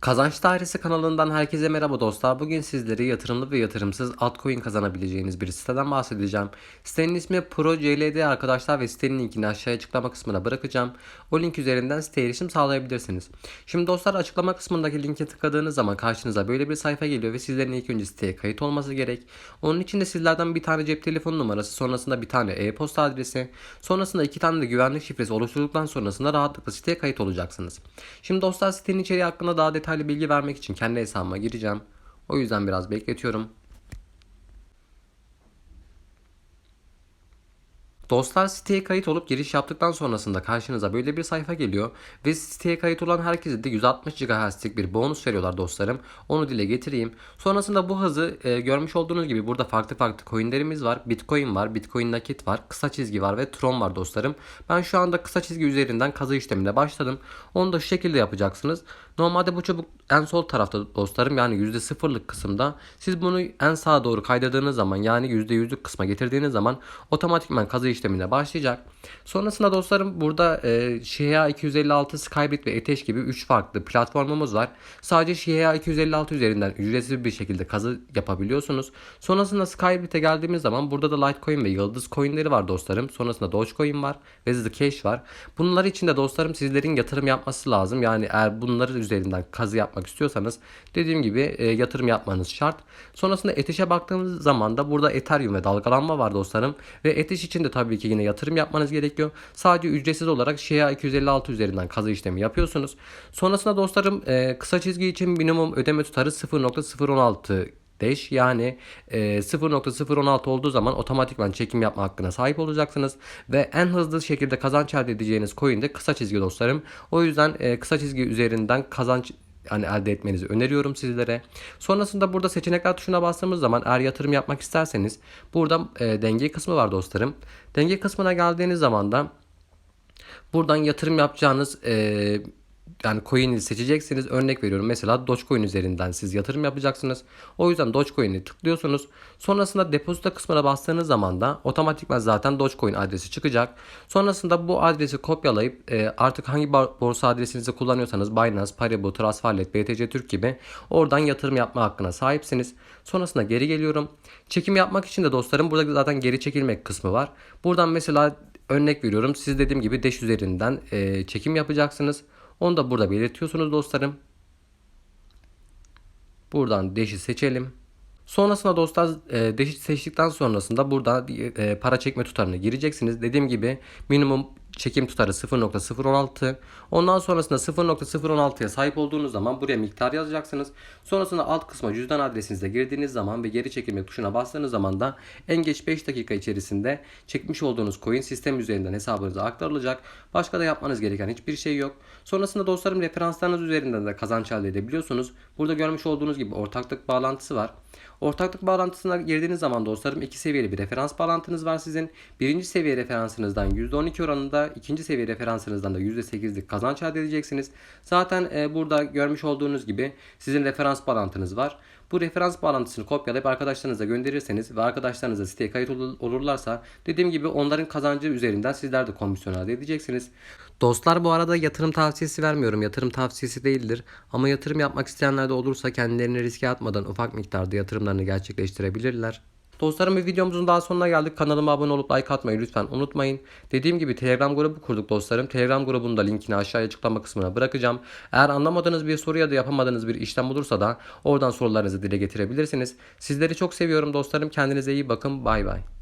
Kazanç Dairesi kanalından herkese merhaba dostlar. Bugün sizlere yatırımlı ve yatırımsız altcoin kazanabileceğiniz bir siteden bahsedeceğim. Sitenin ismi ProCLD arkadaşlar ve sitenin linkini aşağıya açıklama kısmına bırakacağım. O link üzerinden siteye erişim sağlayabilirsiniz. Şimdi dostlar açıklama kısmındaki linke tıkladığınız zaman karşınıza böyle bir sayfa geliyor ve sizlerin ilk önce siteye kayıt olması gerek. Onun için de sizlerden bir tane cep telefonu numarası, sonrasında bir tane e-posta adresi, sonrasında iki tane de güvenlik şifresi oluşturduktan sonrasında rahatlıkla siteye kayıt olacaksınız. Şimdi dostlar sitenin içeriği hakkında daha detaylı bilgi vermek için kendi hesabıma gireceğim. O yüzden biraz bekletiyorum. Dostlar siteye kayıt olup giriş yaptıktan sonrasında karşınıza böyle bir sayfa geliyor ve siteye kayıt olan herkese de 160 GHz'lik bir bonus veriyorlar dostlarım. Onu dile getireyim. Sonrasında bu hızı e, görmüş olduğunuz gibi burada farklı farklı coinlerimiz var. Bitcoin var, Bitcoin nakit var, kısa çizgi var ve Tron var dostlarım. Ben şu anda kısa çizgi üzerinden kazı işlemine başladım. Onu da şu şekilde yapacaksınız. Normalde bu çubuk en sol tarafta dostlarım yani %0'lık kısımda. Siz bunu en sağa doğru kaydırdığınız zaman yani %100'lük kısma getirdiğiniz zaman otomatikman kazı işlemine başlayacak. Sonrasında dostlarım burada e, Shia 256, Skybit ve Eteş gibi 3 farklı platformumuz var. Sadece Shia 256 üzerinden ücretsiz bir şekilde kazı yapabiliyorsunuz. Sonrasında Skybit'e geldiğimiz zaman burada da Litecoin ve Yıldız coinleri var dostlarım. Sonrasında Dogecoin var ve Zcash var. Bunlar için de dostlarım sizlerin yatırım yapması lazım. Yani eğer bunları üzerinden kazı yapmak istiyorsanız dediğim gibi e, yatırım yapmanız şart. Sonrasında Etish'e baktığımız zaman da burada Ethereum ve dalgalanma var dostlarım. Ve Etish için de tabii ki yine yatırım yapmanız gerekiyor. Sadece ücretsiz olarak Shia 256 üzerinden kazı işlemi yapıyorsunuz. Sonrasında dostlarım e, kısa çizgi için minimum ödeme tutarı 0.016 Dash yani e, 0.016 olduğu zaman otomatikman çekim yapma hakkına sahip olacaksınız ve en hızlı şekilde kazanç elde edeceğiniz coin de kısa çizgi dostlarım. O yüzden kısa çizgi üzerinden kazanç yani elde etmenizi öneriyorum sizlere. Sonrasında burada seçenekler tuşuna bastığımız zaman eğer yatırım yapmak isterseniz burada e, denge kısmı var dostlarım. Denge kısmına geldiğiniz zaman da buradan yatırım yapacağınız e, yani coin'i seçeceksiniz. Örnek veriyorum mesela Dogecoin üzerinden siz yatırım yapacaksınız. O yüzden Dogecoin'i tıklıyorsunuz. Sonrasında depozito kısmına bastığınız zaman da otomatikman zaten Dogecoin adresi çıkacak. Sonrasında bu adresi kopyalayıp e, artık hangi borsa adresinizi kullanıyorsanız Binance, Paribu, Transferlet, BTC Türk gibi oradan yatırım yapma hakkına sahipsiniz. Sonrasında geri geliyorum. Çekim yapmak için de dostlarım burada zaten geri çekilmek kısmı var. Buradan mesela örnek veriyorum. Siz dediğim gibi Dash üzerinden e, çekim yapacaksınız. Onu da burada belirtiyorsunuz dostlarım. Buradan Dash'i seçelim. Sonrasında dostlar e, seçtikten sonrasında burada e, para çekme tutarını gireceksiniz. Dediğim gibi minimum çekim tutarı 0.016. Ondan sonrasında 0.016'ya sahip olduğunuz zaman buraya miktar yazacaksınız. Sonrasında alt kısma cüzdan adresinize girdiğiniz zaman ve geri çekilme tuşuna bastığınız zaman da en geç 5 dakika içerisinde çekmiş olduğunuz coin sistem üzerinden hesabınıza aktarılacak. Başka da yapmanız gereken hiçbir şey yok. Sonrasında dostlarım referanslarınız üzerinden de kazanç elde edebiliyorsunuz. Burada görmüş olduğunuz gibi ortaklık bağlantısı var. Ortaklık bağlantısına girdiğiniz zaman dostlarım iki seviyeli bir referans bağlantınız var sizin. Birinci seviye referansınızdan %12 oranında, ikinci seviye referansınızdan da %8'lik kazanç elde edeceksiniz. Zaten e, burada görmüş olduğunuz gibi sizin referans bağlantınız var. Bu referans bağlantısını kopyalayıp arkadaşlarınıza gönderirseniz ve arkadaşlarınız da siteye kayıt olurlarsa dediğim gibi onların kazancı üzerinden sizler de komisyon elde edeceksiniz. Dostlar bu arada yatırım tavsiyesi vermiyorum. Yatırım tavsiyesi değildir. Ama yatırım yapmak isteyenler de olursa kendilerini riske atmadan ufak miktarda yatırımlarını gerçekleştirebilirler. Dostlarım bir videomuzun daha sonuna geldik. Kanalıma abone olup like atmayı lütfen unutmayın. Dediğim gibi Telegram grubu kurduk dostlarım. Telegram grubunun da linkini aşağıya açıklama kısmına bırakacağım. Eğer anlamadığınız bir soru ya da yapamadığınız bir işlem olursa da oradan sorularınızı dile getirebilirsiniz. Sizleri çok seviyorum dostlarım. Kendinize iyi bakın. Bay bay.